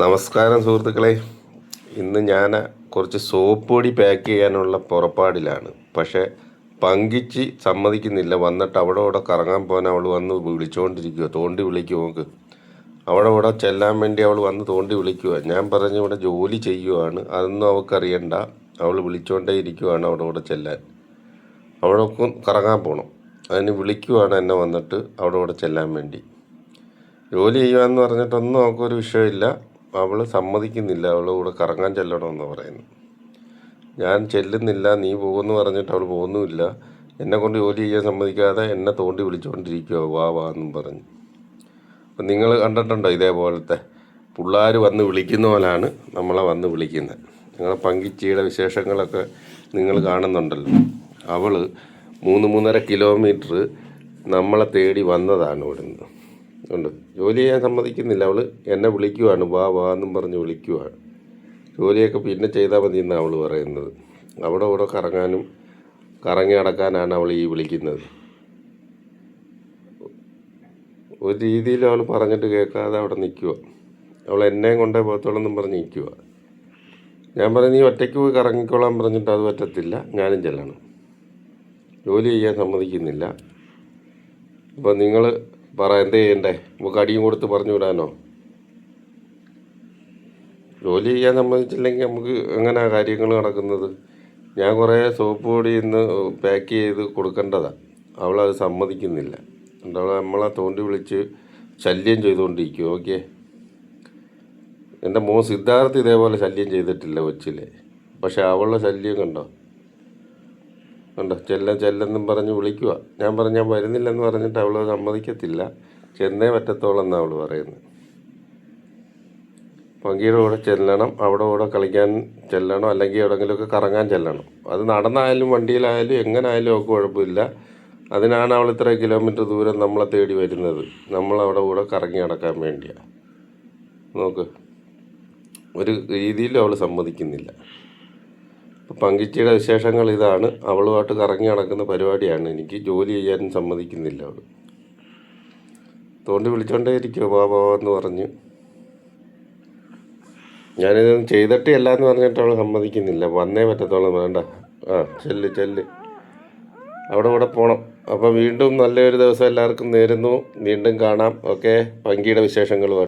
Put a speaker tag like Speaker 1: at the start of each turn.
Speaker 1: നമസ്കാരം സുഹൃത്തുക്കളെ. ഇന്ന് ഞാൻ കുറച്ച് സോപ്പ് പൊടി പാക്ക് ചെയ്യാനുള്ള പുറപ്പാടിലാണ്. പക്ഷേ പങ്കിച്ച് സമ്മതിക്കുന്നില്ല. വന്നിട്ട് അവിടെ ഇവിടെ കറങ്ങാൻ പോകാൻ അവൾ വന്ന് വിളിച്ചുകൊണ്ടിരിക്കുക തോണ്ടി വിളിക്കുക നോക്ക് അവിടെ ഇവിടെ ചെല്ലാൻ വേണ്ടി അവൾ വന്ന് തോണ്ടി വിളിക്കുക ഞാൻ പറഞ്ഞു ഇവിടെ ജോലി ചെയ്യുവാണ്. അതൊന്നും അവൾക്കറിയണ്ട അവൾ വിളിച്ചുകൊണ്ടേ ഇരിക്കുവാണ് അവിടെ ഇവിടെ ചെല്ലാൻ. അവിടെ കറങ്ങാൻ പോകണം അതിന് വിളിക്കുവാണ് എന്നെ വന്നിട്ട് അവിടെ ഇവിടെ ചെല്ലാൻ വേണ്ടി. ജോലി ചെയ്യുക എന്ന് പറഞ്ഞിട്ടൊന്നും അവൾക്കൊരു വിഷയമില്ല. അവൾ സമ്മതിക്കുന്നില്ല. അവൾ കൂടെ കറങ്ങാൻ ചെല്ലണമെന്ന് പറയുന്നു ഞാൻ ചെല്ലുന്നില്ല നീ പോകുമെന്ന് പറഞ്ഞിട്ട് അവൾ പോകുന്നുമില്ല. എന്നെ കൊണ്ട് ജോലി ചെയ്യാൻ സമ്മതിക്കാതെ എന്നെ തോണ്ടി വിളിച്ചുകൊണ്ടിരിക്കുക വാ വാ എന്നും പറഞ്ഞു. അപ്പം നിങ്ങൾ കണ്ടിട്ടുണ്ടോ ഇതേപോലത്തെ? പിള്ളേർ വന്ന് വിളിക്കുന്ന പോലാണ് നമ്മളെ വന്ന് വിളിക്കുന്നത്. നിങ്ങളെ പങ്കിച്ചിയുടെ വിശേഷങ്ങളൊക്കെ നിങ്ങൾ കാണുന്നുണ്ടല്ലോ. അവൾ മൂന്ന് മൂന്നര കിലോമീറ്റർ നമ്മളെ തേടി വന്നതാണ് ഇവിടുന്ന്. ഉണ്ട്. ജോലി ചെയ്യാൻ സമ്മതിക്കുന്നില്ല. അവൾ എന്നെ വിളിക്കുവാണ്. വാ വാ എന്നും പറഞ്ഞ് വിളിക്കുവാണ്. ജോലിയൊക്കെ പിന്നെ ചെയ്താൽ മതി എന്നാണ് അവൾ പറയുന്നത്. അവിടെ ഇവിടെ കറങ്ങാനും കറങ്ങി നടക്കാനാണ് അവൾ ഈ വിളിക്കുന്നത്. ഒരു രീതിയിൽ അവൾ പറഞ്ഞിട്ട് കേൾക്കാതെ അവിടെ നിൽക്കുക അവൾ എന്നെയും കൊണ്ടേ പോകത്തോളെന്നും പറഞ്ഞ് നിൽക്കുക ഞാൻ പറഞ്ഞു നീ ഒറ്റയ്ക്ക് പോയി കറങ്ങിക്കോളാൻ പറഞ്ഞിട്ട് അത് പറ്റത്തില്ല. ഞാനും ചെല്ലണം. ജോലി ചെയ്യാൻ സമ്മതിക്കുന്നില്ല. അപ്പോൾ നിങ്ങൾ പറ എന്ത് ചെയ്യണ്ടേ? നമുക്ക് അടിയും കൊടുത്ത് പറഞ്ഞു വിടാനോ? ജോലി ചെയ്യാൻ സംബന്ധിച്ചില്ലെങ്കിൽ നമുക്ക് എങ്ങനെ കാര്യങ്ങൾ നടക്കുന്നത്? ഞാൻ കുറേ സോപ്പ് പൊടി ഇന്ന് പാക്ക് ചെയ്ത് കൊടുക്കേണ്ടതാണ് അവളത് സമ്മതിക്കുന്നില്ല. എന്താ നമ്മളെ തോണ്ടി വിളിച്ച് ശല്യം ചെയ്തുകൊണ്ടിരിക്കും ഓക്കെ? എന്റെ മോൻ സിദ്ധാർത്ഥ് ഇതേപോലെ ശല്യം ചെയ്തിട്ടില്ല കൊച്ചിലെ. പക്ഷെ അവളുടെ ശല്യം കണ്ടോ? കണ്ടോ? ചെല്ല ചെല്ലെന്നും പറഞ്ഞ് വിളിക്കുക ഞാൻ പറഞ്ഞ ഞാൻ വരുന്നില്ലെന്ന് പറഞ്ഞിട്ട് അവൾ സമ്മതിക്കത്തില്ല. ചെന്നേ പറ്റത്തോളം എന്നാണ് അവൾ പറയുന്നത്. പങ്കിയുടെ കൂടെ ചെല്ലണം അവിടെ കൂടെ കളിക്കാൻ ചെല്ലണം അല്ലെങ്കിൽ എവിടെയെങ്കിലുമൊക്കെ കറങ്ങാൻ ചെല്ലണം. അത് നടന്നായാലും വണ്ടിയിലായാലും എങ്ങനായാലും ഒക്കെ കുഴപ്പമില്ല. അതിനാണ് അവൾ ഇത്ര കിലോമീറ്റർ ദൂരം നമ്മളെ തേടി വരുന്നത്. നമ്മൾ നമ്മളവിടെ കൂടെ കറങ്ങി നടക്കാൻ വേണ്ടിയാണ് നോക്ക്. ഒരു രീതിയിലും അവൾ സമ്മതിക്കുന്നില്ല. അപ്പോൾ പങ്കിച്ചിയുടെ വിശേഷങ്ങൾ ഇതാണ്. അവളുമായിട്ട് കറങ്ങി നടക്കുന്ന പരിപാടിയാണ്. എനിക്ക് ജോലി ചെയ്യാൻ സമ്മതിക്കുന്നില്ല അവൾ. തോണ്ടി വിളിച്ചോണ്ടേ ഇരിക്കുമോ വാ എന്ന് പറഞ്ഞ്. ഞാനിതൊന്നും ചെയ്തിട്ടേ അല്ല എന്ന് പറഞ്ഞിട്ട് അവൾ സമ്മതിക്കുന്നില്ല. വന്നേ പറ്റത്തോളം വേണ്ട. ആ ചെല്ല് ചെല്ല്. അവിടെ ഇവിടെ പോകണം അപ്പം വീണ്ടും നല്ലൊരു ദിവസം എല്ലാവർക്കും നേരുന്നു. വീണ്ടും കാണാം. ഓക്കെ? പങ്കിയുടെ വിശേഷങ്ങളുമായിട്ട്.